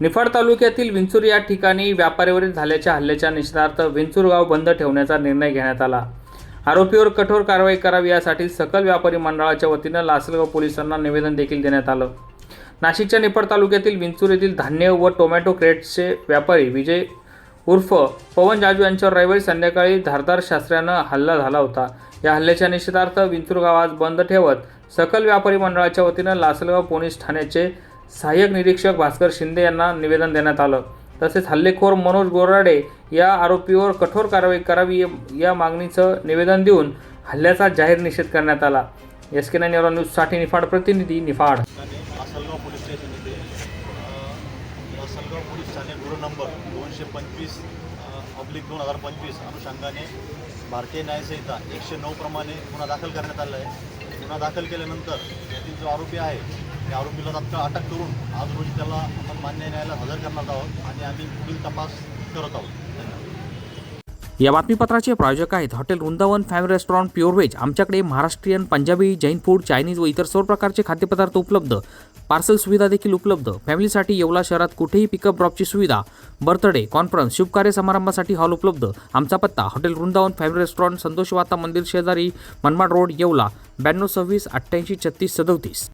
निफाड तालुक्यातील विंचूर या ठिकाणी व्यापाऱ्यावरील झाल्याच्या हल्ल्याच्या निषेधार्थ विंचूर गाव बंद ठेवण्याचा निर्णय घेण्यात आला. आरोपीवर कठोर कारवाई करावी यासाठी सकल व्यापारी मंडळाच्या वतीनं लासलगाव पोलिसांना निवेदन देखील देण्यात आलं. नाशिकच्या निफाड तालुक्यातील विंचूर येथील धान्य व टोमॅटो क्रेट्सचे व्यापारी विजय उर्फ पवन जाजू यांच्यावर रविवारी संध्याकाळी धारदार शास्त्र्यानं हल्ला झाला होता. या हल्ल्याच्या निषेधार्थ विंचूर गाव आज बंद ठेवत सकल व्यापारी मंडळाच्या वतीनं लासलगाव पोलीस ठाण्याचे सहाय्यक निरीक्षक भास्कर शिंदे यांना निवेदन देण्यात आलं. तसेच हल्लेखोर मनोज गोराडे या आरोपीवर कठोर कारवाई करावी या मागणीचं निवेदन देऊन हल्ल्याचा जाहीर निषेध करण्यात आला. एस के नाईन न्यूजसाठी निफाड प्रतिनिधी निफाड. ठिकाणी पोलीस स्टेशन येथे पोलीस ठाणे गुरु नंबर दोनशे पंचवीस पब्लिक दोन हजार पंचवीस अनुषंगाने भारतीय न्यायसंहिता एकशे नऊ प्रमाणे गुन्हा दाखल करण्यात आला आहे. गुन्हा दाखल केल्यानंतर यातील जो आरोपी आहे आरोपीला तात्काळ अटक करून आज रोजी त्याला आपण मान्य न्यायालयात हजर करणार आहोत आणि आम्ही पुढील तपास करत आहोत. या बातमीपत्राचे प्रायोजक आहेत hotel Vrindavan family restaurant pure veg. आमच्याकडे महाराष्ट्रीयन पंजाबी जैन फूड चायनीज व इतर सर्व प्रकारचे खाद्यपदार्थ उपलब्ध. पार्सल सुविधा देखील उपलब्ध. फॅमिलीसाठी येवला शहरात कुठेही पिकअप ड्रॉपची सुविधा. बर्थडे कॉन्फरन्स शुभकार्य समारंभासाठी हॉल उपलब्ध. आमचा पत्ता hotel Vrindavan family restaurant Santosh वाता मंदिर शेजारी मनमाड रोड येवला ब्याण्णव सव्वीस अठ्ठ्याऐंशी छत्तीस सदोतीस.